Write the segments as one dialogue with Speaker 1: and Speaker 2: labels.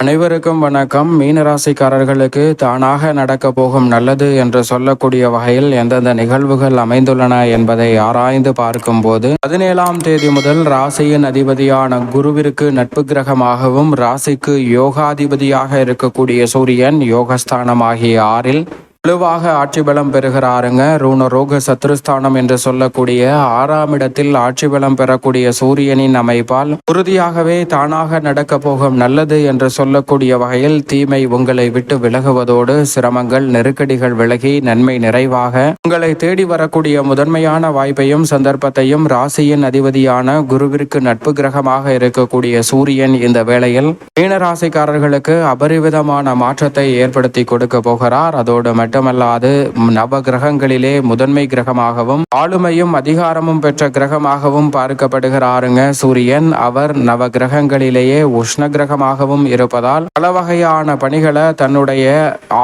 Speaker 1: அனைவருக்கும் வணக்கம். மீனராசிக்காரர்களுக்கு தானாக நடக்க போகும் நல்லது என்று சொல்லக்கூடிய வகையில் எந்தெந்த நிகழ்வுகள் அமைந்துள்ளன என்பதை ஆராய்ந்து பார்க்கும்போது பதினேழாம் தேதி முதல் ராசியின் அதிபதியான குருவிற்கு நட்பு கிரகமாகவும் ராசிக்கு யோகாதிபதியாக இருக்கக்கூடிய சூரியன் யோகஸ்தானமாகிய ஆறில் வலுவாக ஆட்சி பலம் பெறுகிறாருங்க. ரூணரோக சத்ருஸ்தானம் என்று சொல்லக்கூடிய ஆறாம் இடத்தில் ஆட்சி பலம் பெறக்கூடிய சூரியனின் அமைப்பால் உறுதியாகவே தானாக நடக்க போகும் நல்லது என்று சொல்லக்கூடிய வகையில் தீமை உங்களை விட்டு விலகுவதோடு சிரமங்கள் நெருக்கடிகள் விலகி நன்மை நிறைவாக உங்களை தேடி வரக்கூடிய முதன்மையான வாய்ப்பையும் சந்தர்ப்பத்தையும் ராசியின் அதிபதியான குருவிற்கு நட்பு கிரகமாக இருக்கக்கூடிய சூரியன் இந்த வேளையில் மீனராசிக்காரர்களுக்கு அபரிவிதமான மாற்றத்தை ஏற்படுத்தி கொடுக்க போகிறார். அதோடு மட்டுமல்லாது நவ கிரகங்களிலே முதன்மை கிரகமாகவும் ஆளுமையும் அதிகாரமும் பெற்ற கிரகமாகவும் பார்க்கப்படுகிறாருங்க. சூரியன் அவர் நவ கிரகங்களிலேயே உஷ்ண கிரகமாகவும் இருப்பதால் பல வகையான பணிகளை தன்னுடைய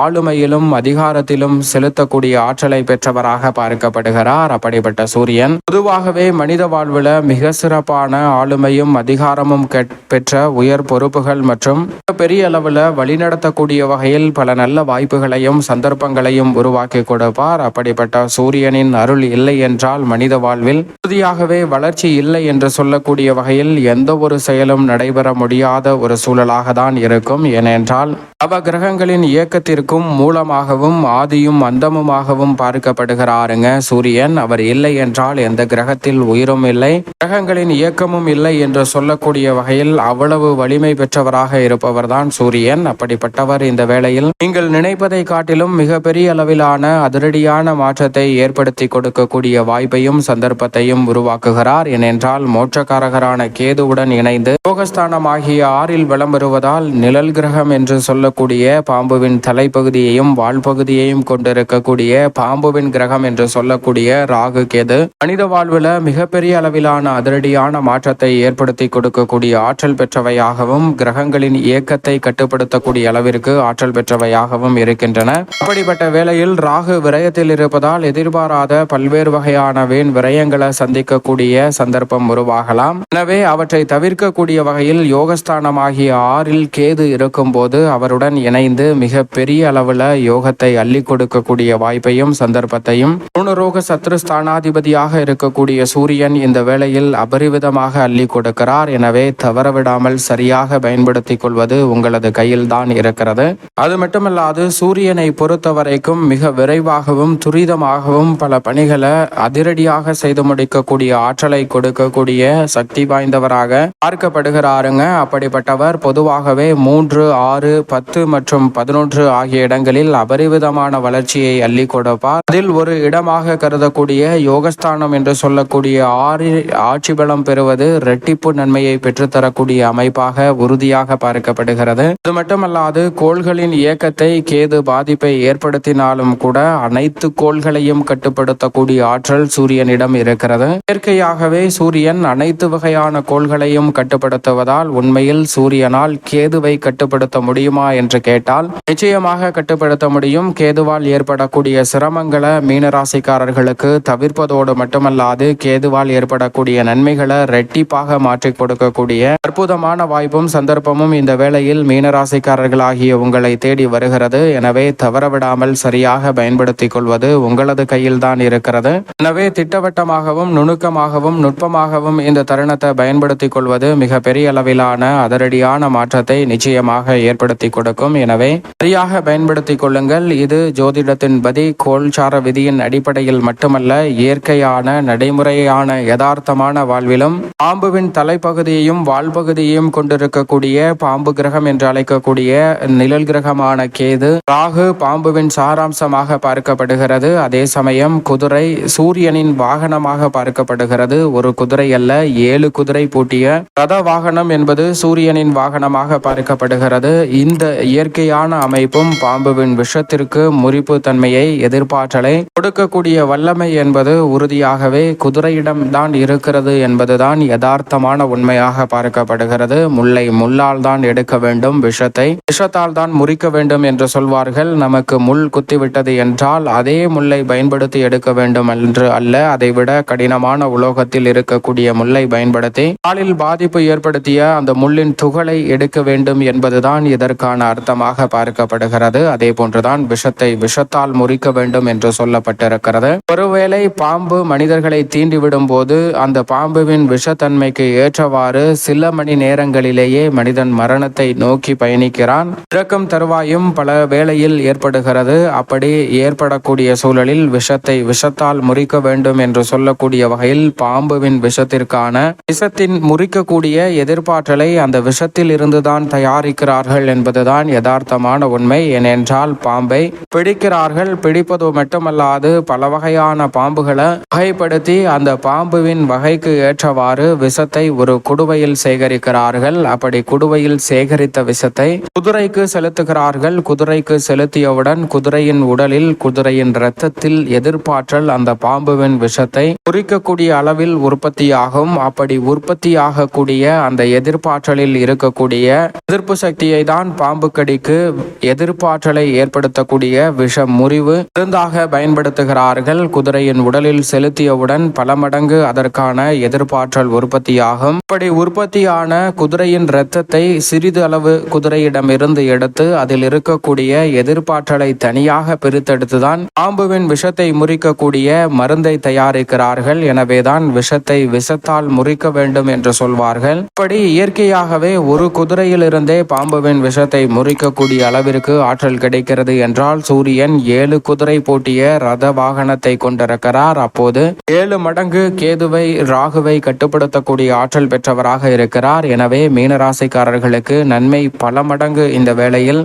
Speaker 1: ஆளுமையிலும் அதிகாரத்திலும் செலுத்தக்கூடிய ஆற்றலை பெற்றவராக பார்க்கப்படுகிறார். அப்படிப்பட்ட சூரியன் பொதுவாகவே மனித வாழ்வில் மிக சிறப்பான ஆளுமையும் அதிகாரமும் பெற்ற உயர் பொறுப்புகள் மற்றும் பெரிய அளவில் வழிநடத்தக்கூடிய வகையில் பல நல்ல வாய்ப்புகளையும் சந்தர்ப்பங்கள் சந்தர்ப்பங்களையும் உருவாக்கி கொடுப்பார். அப்படிப்பட்ட சூரியனின் அருள் இல்லை என்றால் மனித வாழ்வில் உறுதியாகவே வளர்ச்சி இல்லை என்று சொல்லக்கூடிய வகையில் எந்த ஒரு செயலும் நடைபெற முடியாத ஒரு சூழலாக தான் இருக்கும். ஏனென்றால் அவ கிரகங்களின் இயக்கத்திற்கும் மூலமாகவும் ஆதியும் அந்தமுமாகவும் பார்க்கப்படுகிறாருங்க. சூரியன் அவர் இல்லை என்றால் எந்த கிரகத்தில் உயிரும் இல்லை. கிரகங்களின் இயக்கமும் இல்லை என்று சொல்லக்கூடிய வகையில் அவ்வளவு வலிமை பெற்றவராக இருப்பவர்தான் சூரியன். அப்படிப்பட்டவர் இந்த வேளையில் நீங்கள் நினைப்பதை காட்டிலும் மிகப்பெரிய அளவிலான அதிரடியான மாற்றத்தை ஏற்படுத்தி கொடுக்கக்கூடிய வாய்ப்பையும் சந்தர்ப்பத்தையும் உருவாக்குகிறார். ஏனென்றால் மோட்சக்காரகரான கேதுவுடன் இணைந்து யோகஸ்தானமாகிய ஆறில் வலம் வருவதால் நிழல் கிரகம் என்று சொல்லக்கூடிய பாம்புவின் தலைப்பகுதியையும் வால்பகுதியையும் கொண்டிருக்கக்கூடிய பாம்புவின் கிரகம் என்று சொல்லக்கூடிய ராகு கேது மனித வாழ்வில் மிகப்பெரிய அளவிலான அதிரடியான மாற்றத்தை ஏற்படுத்தி கொடுக்கக்கூடிய ஆற்றல் பெற்றவையாகவும் கிரகங்களின் இயக்கத்தை கட்டுப்படுத்தக்கூடிய அளவிற்கு ஆற்றல் பெற்றவையாகவும் இருக்கின்றன. அப்படிப்பட்ட வேளையில் ராகு விரயத்தில் இருப்பதால் எதிர்பாராத பல்வேறு வகையான வீண் விரயங்களை சந்திக்கக்கூடிய சந்தர்ப்பம் உருவாகலாம். எனவே அவற்றை தவிர்க்கக்கூடிய வகையில் யோகஸ்தானமாகிய ஆறில் கேது இருக்கும்போது அவருடன் இணைந்து மிக பெரிய அளவுல யோகத்தை அள்ளி கொடுக்கக்கூடிய வாய்ப்பையும் சந்தர்ப்பத்தையும் ருணரோக சத்ருஸ்தானாதிபதியாக இருக்கக்கூடிய சூரியன் இந்த வேளையில் அபரிவிதமாக அள்ளி கொடுக்கிறார். எனவே தவறவிடாமல் சரியாக பயன்படுத்திக் கொள்வது உங்களது கையில் தான் இருக்கிறது. அது மட்டுமல்லாது சூரியனை பொறுத்த வரைக்கும் மிக விரைவாகவும் துரிதமாகவும் பல பணிகளை அதிரடியாக செய்து முடிக்கக்கூடிய ஆற்றலை கொடுக்கக்கூடிய சக்தி வாய்ந்தவராக பார்க்கப்படுகிறாருங்க. அப்படிப்பட்டவர் பொதுவாகவே மூன்று ஆறு பத்து பத்து மற்றும் பதினொன்று ஆகிய இடங்களில் அபரிவிதமான வளர்ச்சியை அள்ளி கொடுப்பார். அதில் ஒரு இடமாக கருதக்கூடிய யோகஸ்தானம் என்று சொல்லக்கூடிய ஆறு ஆட்சி பலம் பெறுவது இரட்டிப்பு நன்மையை பெற்றுத்தரக்கூடிய அமைப்பாக உறுதியாக பார்க்கப்படுகிறது. அது மட்டுமல்லாது கோள்களின் இயக்கத்தை கேது பாதிப்பை ஏற்படுத்தினாலும் கூட அனைத்து கோள்களையும் கட்டுப்படுத்தக்கூடிய ஆற்றல் சூரியனிடம் இருக்கிறது. இயற்கையாகவே சூரியன் அனைத்து வகையான கோள்களையும் கட்டுப்படுத்துவதால் உண்மையில் சூரியனால் கேதுவை கட்டுப்படுத்த முடியுமா என்று கேட்டால் நிச்சயமாக கட்டுப்படுத்த முடியும். கேதுவால் ஏற்படக்கூடிய சிரமங்களை மீனராசிக்காரர்களுக்கு தவிர்ப்பதோடு மட்டுமல்லாது கேதுவால் ஏற்படக்கூடிய நன்மைகளை ரெட்டிப்பாக மாற்றி கொடுக்கக்கூடிய அற்புதமான வாய்ப்பும் சந்தர்ப்பமும் இந்த வேளையில் மீனராசிக்காரர்களாகிய உங்களை தேடி வருகிறது. எனவே தவறவிடாமல் சரியாக பயன்படுத்திக் கொள்வது உங்களது கையில் தான் இருக்கிறது. எனவே திட்டவட்டமாகவும் நுணுக்கமாகவும் நுட்பமாகவும் இந்த தருணத்தை பயன்படுத்திக் கொள்வது மிக பெரிய அளவிலான அதிரடியான மாற்றத்தை நிச்சயமாக ஏற்படுத்தி கொடுக்கும். எனவே சரியாக பயன்படுத்திக் கொள்ளுங்கள். இது ஜோதிடத்தின்படி கோல்சார விதியின் அடிப்படையில் மட்டுமல்ல இயற்கையான நடைமுறையான யதார்த்தமான வாழ்விலும் பாம்புவின் தலைப்பகுதியையும் வால்பகுதியையும் கொண்டிருக்கக்கூடிய பாம்பு கிரகம் என்று அழைக்கக்கூடிய நிழல் கிரகமான கேது ராகு பாம்புவின் சாராம்சமாக பார்க்கப்படுகிறது. அதே சமயம் குதிரை சூரியனின் வாகனமாக பார்க்கப்படுகிறது. ஒரு குதிரை அல்ல ஏழு குதிரை பூட்டிய ரத வாகனம் என்பது சூரியனின் வாகனமாக பார்க்கப்படுகிறது. இந்த இயற்கையான அமைப்பும் பாம்புவின் விஷத்திற்கு முறிப்பு தன்மையை எதிர்பார்த்தலை கொடுக்கக்கூடிய வல்லமை என்பது உறுதியாகவே குதிரையிடம் தான் இருக்கிறது என்பதுதான் யதார்த்தமான உண்மையாக பார்க்கப்படுகிறது. முல்லை முள்ளால் தான் எடுக்க வேண்டும் விஷத்தை. விஷத்தால் தான் முறிக்க வேண்டும் என்று சொல்வார்கள். நமக்கு முள் குத்திவிட்டது என்றால் அதே முல்லை பயன்படுத்தி எடுக்க வேண்டும் என்று அல்ல. அதைவிட கடினமான உலோகத்தில் இருக்கக்கூடிய முல்லை பயன்படுத்தி காலில் பாதிப்பு ஏற்படுத்திய அந்த முள்ளின் துகளை எடுக்க வேண்டும் என்பதுதான் இதற்கான அர்த்தமாக பார்க்கப்படுகிறது. அதே போன்றுதான் விஷத்தை விஷத்தால் முறிக்க வேண்டும் என்று சொல்லப்பட்டிருக்கிறது. ஒருவேளை பாம்பு மனிதர்களை தீண்டிவிடும் போது அந்த பாம்புவின் விஷத்தன்மைக்கு ஏற்றவாறு சில மணி நேரங்களிலேயே மனிதன் மரணத்தை நோக்கி பயணிக்கிறான். இறக்கும் தருவாயும் பல வேளையில் ஏற்படுகிறது. அப்படி ஏற்படக்கூடிய சூழலில் விஷத்தை விஷத்தால் முறிக்க வேண்டும் என்று சொல்லக்கூடிய வகையில் பாம்புவின் விஷத்திற்கான விஷத்தின் முறிக்கக்கூடிய எதிர்பார்த்தலை அந்த விஷத்தில் இருந்துதான் தயாரிக்கிறார்கள் என்பதுதான் தான் யதார்த்தமான உண்மை. ஏனென்றால் பாம்பை பிடிக்கிறார்கள் பிடிப்பது மட்டுமல்லாது பல வகையான பாம்புகளை வகைப்படுத்தி அந்த பாம்புவின் வகைக்கு ஏற்றவாறு விஷத்தை ஒரு குடுவையில் சேகரிக்கிறார்கள். அப்படி குடுவையில் சேகரித்த விஷத்தை குதிரைக்கு செலுத்துகிறார்கள். குதிரைக்கு செலுத்தியவுடன் குதிரையின் உடலில் குதிரையின் இரத்தத்தில் எதிர்ப்பாற்றல் அந்த பாம்புவின் விஷத்தை குறிக்கக்கூடிய அளவில் உற்பத்தியாகும். அப்படி உற்பத்தியாகக்கூடிய அந்த எதிர்ப்பாற்றலில் இருக்கக்கூடிய எதிர்ப்பு சக்தியை தான் பாம்பு கடிக்கு எதிர்ப்பாற்றலை ஏற்படுத்தக்கூடிய விஷ முறிவு மருந்தாக பயன்படுத்துகிறார்கள். குதிரையின் உடலில் செலுத்தியவுடன் பல மடங்கு அதற்கான எதிர்ப்பாற்றல் உற்பத்தியாகும். இப்படி உற்பத்தியான குதிரையின் இரத்தத்தை சிறிது அளவு குதிரையிடமிருந்து எடுத்து அதில் இருக்கக்கூடிய எதிர்ப்பாற்றலை தனியாக பிரித்தெடுத்துதான் பாம்புவின் விஷத்தை முறிக்கக்கூடிய மருந்தை தயாரிக்கிறார்கள். எனவேதான் விஷத்தை விஷத்தால் முறிக்க வேண்டும் என்று சொல்வார்கள். இப்படி இயற்கையாகவே ஒரு குதிரையிலிருந்தே பாம்புவின் விஷத்தை முறிக்கக்கூடிய அளவிற்கு ஆற்றல் கிடைக்கிறது என்றால் சூரியன் ஏழு குதிரை பூட்டிய ரத வாகனத்தை கொண்டிருக்கிறார். அப்போது ஏழு மடங்கு கேதுவை ராகுவை கட்டுப்படுத்தக்கூடிய ஆற்றல் பெற்றவராக இருக்கிறார். எனவே மீனராசிக்காரர்களுக்கு நன்மை பல மடங்கு இந்த வேளையில்.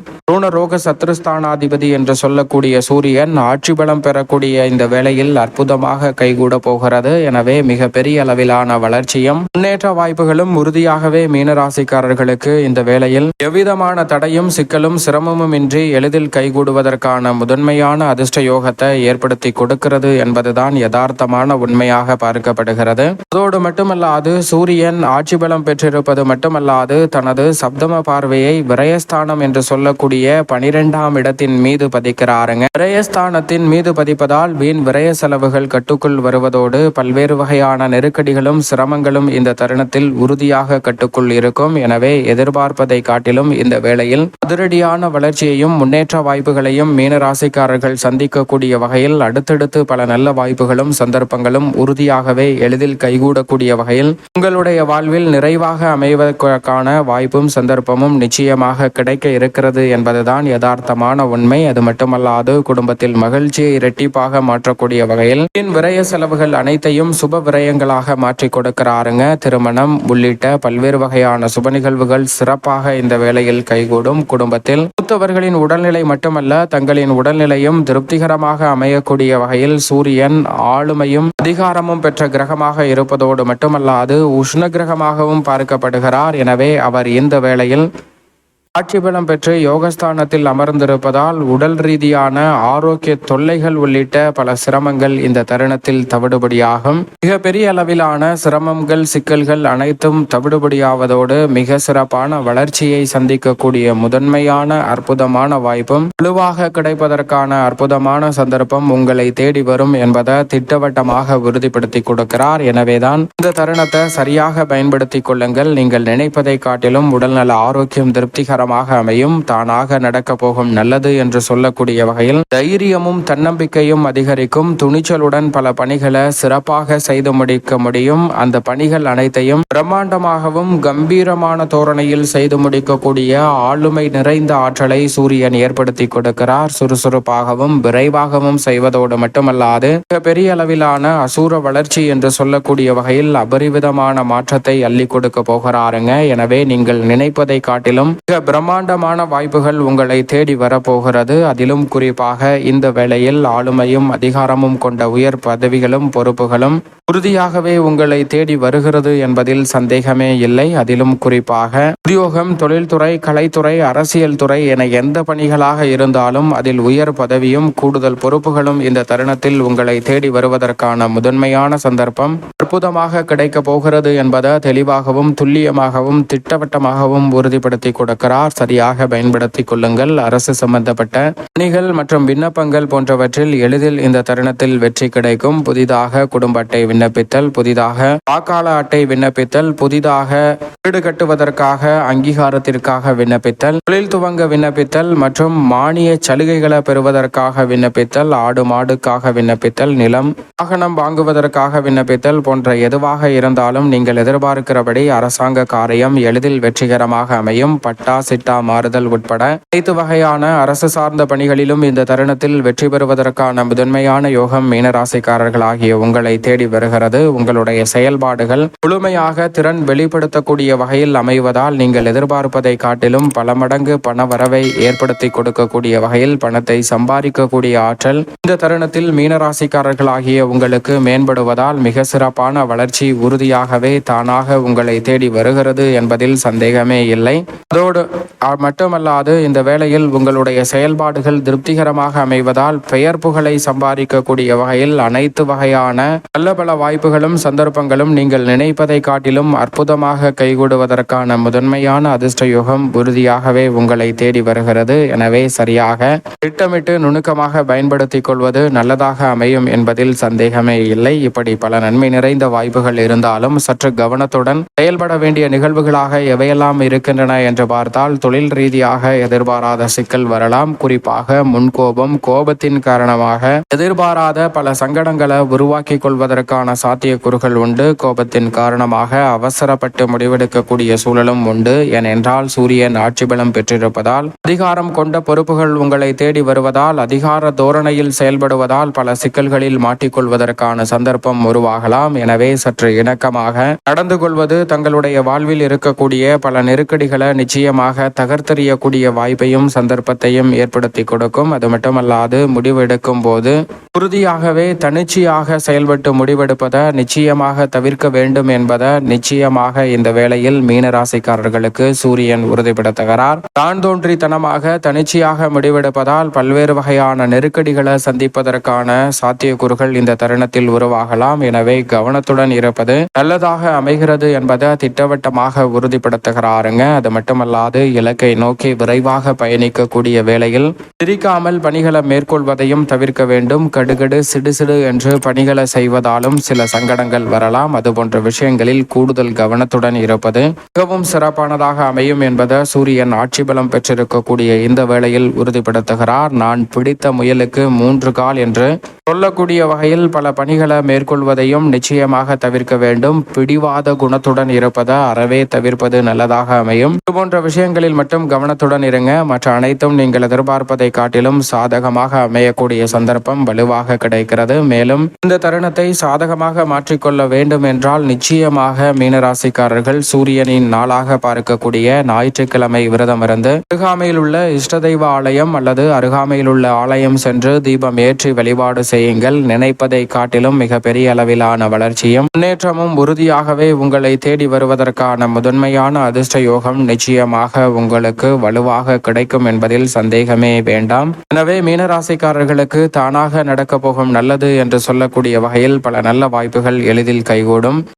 Speaker 1: ரோக சத்ருஸ்தானாதிபதி என்று சொல்லக்கூடிய சூரியன் ஆட்சி பலம் பெறக்கூடிய இந்த வேளையில் அற்புதமாக கைகூட போகிறது. எனவே மிக பெரிய அளவிலான வளர்ச்சியும் முன்னேற்ற வாய்ப்புகளும் உறுதியாகவே மீனராசிக்காரர்களுக்கு இந்த வேளையில் எவ்விதமான தடை தடையும் சிக்கலும் சிரமமும் இன்றி எளிதில் கைகூடுவதற்கான முதன்மையான அதிர்ஷ்ட யோகத்தை ஏற்படுத்தி கொடுக்கிறது என்பதுதான் யதார்த்தமான உண்மையாக பார்க்கப்படுகிறது. அதோடு மட்டுமல்லாது சூரியன் ஆட்சி பலம் பெற்றிருப்பது மட்டுமல்லாது தனது சப்தம பார்வையை விரயஸ்தானம் என்று சொல்லக்கூடிய பனிரெண்டாம் இடத்தின் மீது பதிக்கிறாருங்க. விரயஸ்தானத்தின் மீது பதிப்பதால் வீண் விரய செலவுகள் கட்டுக்குள் வருவதோடு பல்வேறு வகையான நெருக்கடிகளும் சிரமங்களும் இந்த தருணத்தில் உறுதியாக கட்டுக்குள் இருக்கும். எனவே எதிர்பார்ப்பதை காட்டிலும் இந்த வேளையில் அதிரடியான வளர்ச்சியையும் முன்னேற்ற வாய்ப்புகளையும் மீனராசிக்காரர்கள் சந்திக்கக்கூடிய வகையில் அடுத்தடுத்து பல நல்ல வாய்ப்புகளும் சந்தர்ப்பங்களும் உறுதியாகவே எளிதில் கைகூடக்கூடிய வகையில் உங்களுடைய வாழ்வில் நிறைவாக அமைவதற்கான வாய்ப்பும் சந்தர்ப்பமும் நிச்சயமாக கிடைக்க இருக்கிறது என்பதுதான் யதார்த்தமான உண்மை. அது மட்டுமல்லாது குடும்பத்தில் மகிழ்ச்சியை இரட்டிப்பாக மாற்றக்கூடிய வகையில் பின் விரய செலவுகள் அனைத்தையும் சுப விரயங்களாக மாற்றி கொடுக்கிறாருங்க. திருமணம் உள்ளிட்ட பல்வேறு வகையான சுப நிகழ்வுகள் சிறப்பாக இந்த வேளையில் கைகூடும். குடும்பத்தில் மூத்தவர்களின் உடல்நிலை மட்டுமல்ல தங்களின் உடல்நிலையும் திருப்திகரமாக அமையக்கூடிய வகையில் சூரியன் ஆளுமையும் அதிகாரமும் பெற்ற கிரகமாக இருப்பதோடு மட்டுமல்லாது உஷ்ண கிரகமாகவும் பார்க்கப்படுகிறார். எனவே அவர் இந்த வேளையில் ஆட்சிபலம் பெற்று யோகஸ்தானத்தில் அமர்ந்திருப்பதால் உடல் ரீதியான ஆரோக்கிய தொல்லைகள் உள்ளிட்ட பல சிரமங்கள் இந்த தருணத்தில் தவிடுபடியாகும். மிக பெரிய அளவிலான சிரமங்கள் சிக்கல்கள் அனைத்தும் தவிடுபடியாவதோடு மிக சிறப்பான வளர்ச்சியை சந்திக்கக்கூடிய முதன்மையான அற்புதமான வாய்ப்பும் வலுவாக கிடைப்பதற்கான அற்புதமான சந்தர்ப்பம் உங்களை தேடி வரும் என்பதை திட்டவட்டமாக உறுதிப்படுத்தி கொடுக்கிறார். எனவேதான் இந்த தருணத்தை சரியாக பயன்படுத்திக் கொள்ளுங்கள். நீங்கள் நினைப்பதை காட்டிலும் உடல்நல ஆரோக்கியம் திருப்திகர வெற்றிகரமாக அமையும். தானாக நடக்கப் போகும் நல்லது என்று சொல்லக்கூடிய வகையில் தைரியமும் தன்னம்பிக்கையும் அதிகரிக்கும். துணிச்சலுடன் பல பணிகளை சிறப்பாக செய்து முடிக்க முடியும். அந்த பணிகள் அனைத்தையும் பிரம்மாண்டமாகவும் கம்பீரமான தோரணையில் செய்து முடிக்கக்கூடிய ஆளுமை நிறைந்த ஆற்றலை சூரியன் ஏற்படுத்தி கொடுக்கிறார். சுறுசுறுப்பாகவும் விரைவாகவும் செய்வதோடு மட்டுமல்லாது பெரிய அளவிலான அசூர வளர்ச்சி என்று சொல்லக்கூடிய வகையில் அபரிவிதமான மாற்றத்தை அள்ளி கொடுக்க போகிறாருங்க. எனவே நீங்கள் நினைப்பதை காட்டிலும் மிக பிரம்மாண்டமான வாய்ப்புகள் உங்களை தேடி வரப்போகிறது. அதிலும் குறிப்பாக இந்த வேளையில் ஆளுமையும் அதிகாரமும் கொண்ட உயர் பதவிகளும் பொறுப்புகளும் உறுதியாகவே உங்களை தேடி வருகிறது என்பதில் சந்தேகமே இல்லை. அதிலும் குறிப்பாக உத்தியோகம் தொழில்துறை கலைத்துறை அரசியல் துறை என எந்த பணிகளாக இருந்தாலும் அதில் உயர் பதவியும் கூடுதல் பொறுப்புகளும் இந்த தருணத்தில் உங்களை தேடி வருவதற்கான முதன்மையான சந்தர்ப்பம் அற்புதமாக கிடைக்கப் போகிறது என்பதை தெளிவாகவும் துல்லியமாகவும் திட்டவட்டமாகவும் உறுதிப்படுத்தி கொடுக்கிறார். சரியாக பயன்படுத்திக் கொள்ளுங்கள். அரசு சம்பந்தப்பட்ட பணிகள் மற்றும் விண்ணப்பங்கள் போன்றவற்றில் எளிதில் இந்த தருணத்தில் வெற்றி கிடைக்கும். புதிதாக குடும்ப அட்டை விண்ணப்பித்தல் புதிதாக வாக்காள அட்டை விண்ணப்பித்தல் புதிதாக வீடு கட்டுவதற்காக அங்கீகாரத்திற்காக விண்ணப்பித்தல் தொழில் துவங்க விண்ணப்பித்தல் மற்றும் மானிய சலுகைகளை பெறுவதற்காக விண்ணப்பித்தல் ஆடு மாடுக்காக விண்ணப்பித்தல் நிலம் வாகனம் வாங்குவதற்காக விண்ணப்பித்தல் போன்ற எதுவாக இருந்தாலும் நீங்கள் எதிர்பார்க்கிறபடி அரசாங்க காரியம் எளிதில் வெற்றிகரமாக அமையும். பட்டா சிட்டா மாறுதல் உட்பட அனைத்து வகையான அரசு சார்ந்த பணிகளிலும் இந்த தருணத்தில் வெற்றி பெறுவதற்கான முதன்மையான யோகம் மீனராசிக்காரர்கள் ஆகிய உங்களை தேடி வருகிறது. உங்களுடைய செயல்பாடுகள் முழுமையாக திறன் வெளிப்படுத்தக்கூடிய வகையில் அமைவதால் நீங்கள் எதிர்பார்ப்பதை காட்டிலும் பல மடங்கு பண வரவை ஏற்படுத்தி கொடுக்கக்கூடிய வகையில் பணத்தை சம்பாதிக்கக்கூடிய ஆற்றல் இந்த தருணத்தில் மீனராசிக்காரர்கள் ஆகிய உங்களுக்கு மேம்படுவதால் மிக சிறப்பான வளர்ச்சி உறுதியாகவே தானாக உங்களை தேடி வருகிறது என்பதில் சந்தேகமே இல்லை. அதோடு மட்டுமல்லாது இந்த வேளையில் உங்களுடைய செயல்பாடுகள் திருப்திகரமாக அமைவதால் பெயர் புகழை சம்பாதிக்கக்கூடிய வகையில் அனைத்து வகையான நல்ல பல வாய்ப்புகளும் சந்தர்ப்பங்களும் நீங்கள் நினைப்பதை காட்டிலும் அற்புதமாக கைகூடுவதற்கான முதன்மையான அதிர்ஷ்ட யுகம் உறுதியாகவே உங்களை தேடி வருகிறது. எனவே சரியாக திட்டமிட்டு நுணுக்கமாக பயன்படுத்திக் கொள்வது நல்லதாக அமையும் என்பதில் சந்தேகமே இல்லை. இப்படி பல நன்மை நிறைந்த வாய்ப்புகள் இருந்தாலும் சற்று கவனத்துடன் செயல்பட வேண்டிய நிகழ்வுகளாக எவையெல்லாம் இருக்கின்றன என்று பார்த்தால் தொழில் ரீதியாக எதிர்பாராத சிக்கல் வரலாம். குறிப்பாக முன்கோபம் கோபத்தின் காரணமாக எதிர்பாராத பல சங்கடங்களை உருவாக்கி கொள்வதற்கான சாத்தியக்கூறுகள் உண்டு. கோபத்தின் காரணமாக அவசரப்பட்டு முடிவெடுக்கக்கூடிய சூழலும் உண்டு. ஏனென்றால் சூரியன் ஆட்சி பலம் பெற்றிருப்பதால் அதிகாரம் கொண்ட பொறுப்புகள் உங்களை தேடி வருவதால் அதிகார தோரணையில் செயல்படுவதால் பல சிக்கல்களில் மாட்டிக்கொள்வதற்கான சந்தர்ப்பம் உருவாகலாம். எனவே சற்று இணக்கமாக நடந்து கொள்வது தங்களுடைய வாழ்வில் இருக்கக்கூடிய பல நெருக்கடிகளை நிச்சயமாக தகர்த்தெறியக்கூடிய வாய்ப்பையும் சந்தர்ப்பத்தையும் ஏற்படுத்தி கொடுக்கும். அது மட்டுமல்லாது முடிவெடுக்கும் போது உறுதியாகவே தனிச்சையாக செயல்பட்டு முடிவெடுப்பதை நிச்சயமாக தவிர்க்க வேண்டும் என்பதை நிச்சயமாக இந்த வேளையில் மீனராசிக்காரர்களுக்கு சூரியன் உறுதிப்படுத்துகிறார். தான் தோன்றித்தனமாக தனிச்சையாக முடிவெடுப்பதால் பல்வேறு வகையான நெருக்கடிகளை சந்திப்பதற்கான சாத்தியக்கூறுகள் இந்த தருணத்தில் உருவாகலாம். எனவே கவனத்துடன் இருப்பது நல்லதாக அமைகிறது என்பதை திட்டவட்டமாக உறுதிப்படுத்துகிறாருங்க. அது மட்டுமல்லாது இலக்கை நோக்கி விரைவாக பயணிக்கக்கூடிய வேளையில் சிரிக்காமல் பணிகளை மேற்கொள்வதையும் தவிர்க்க வேண்டும். கடுகடு சிடுசிடு என்று பணிகளை செய்வதாலும் சில சங்கடங்கள் வரலாம். அது போன்ற விஷயங்களில் கூடுதல் கவனத்துடன் இருப்பது மிகவும் சிறப்பானதாக அமையும் என்பதை சூரியன் ஆட்சி பலம் பெற்றிருக்கக்கூடிய இந்த வேளையில் உறுதிப்படுத்துகிறார். நான் பிடித்த முயலுக்கு மூன்று கால் என்று சொல்லக்கூடிய வகையில் பல பணிகளை மேற்கொள்வதையும் நிச்சயமாக தவிர்க்க வேண்டும். பிடிவாத குணத்துடன் இருப்பதை அறவே தவிர்ப்பது நல்லதாக அமையும். இது போன்ற விஷயங்களில் மட்டும் கவனத்துடன் இருங்க. மற்ற அனைத்தும் நீங்கள் எதிர்பார்ப்பதை காட்டிலும் சாதகமாக அமையக்கூடிய சந்தர்ப்பம் வலுவாக கிடைக்கிறது. மேலும் இந்த தருணத்தை சாதகமாக மாற்றிக்கொள்ள வேண்டும் என்றால் நிச்சயமாக மீனராசிக்காரர்கள் சூரியனின் நாளாக பார்க்கக்கூடிய ஞாயிற்றுக்கிழமை விரதம் இருந்து அருகாமையில் உள்ள இஷ்டதெய்வ ஆலயம் அல்லது அருகாமையில் உள்ள ஆலயம் சென்று தீபம் ஏற்றி வழிபாடு செய்யுங்கள். நினைப்பதை காட்டிலும் மிக பெரிய அளவிலான வளர்ச்சியும் முன்னேற்றமும் உறுதியாகவே உங்களை தேடி வருவதற்கான முதன்மையான அதிர்ஷ்ட யோகம் நிச்சயமாக உங்களுக்கு வலுவாக கிடைக்கும் என்பதில் சந்தேகமே வேண்டாம். எனவே மீனராசிக்காரர்களுக்கு தானாக நட நடக்கப் போகும் நல்லது என்று சொல்லக்கூடிய வகையில் பல நல்ல வாய்ப்புகள் எளிதில் கைகூடும்.